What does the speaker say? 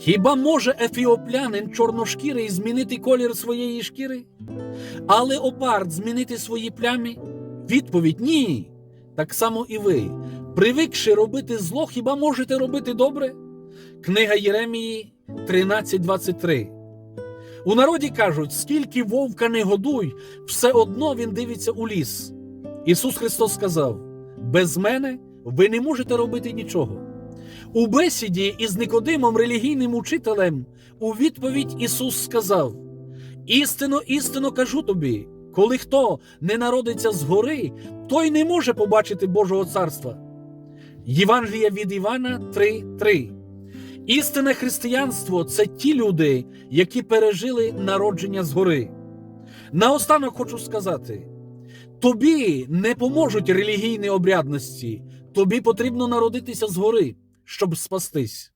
Хіба може ефіоплянин чорношкірий змінити колір своєї шкіри? А леопард змінити свої плями? Відповідь ні. Так само і ви. Привикши робити зло, хіба можете робити добре? Книга Єремії 13.23. У народі кажуть, скільки вовка не годуй, все одно він дивиться у ліс. Ісус Христос сказав: без мене ви не можете робити нічого. У бесіді із Никодимом, релігійним учителем, у відповідь Ісус сказав: Істинно, істинно кажу тобі, коли хто не народиться згори, той не може побачити Божого царства. Євангелія від Івана 3:3. Істинне християнство це ті люди, які пережили народження згори. Наостанок хочу сказати: тобі не поможуть релігійні обрядності, тобі потрібно народитися згори, щоб спастись.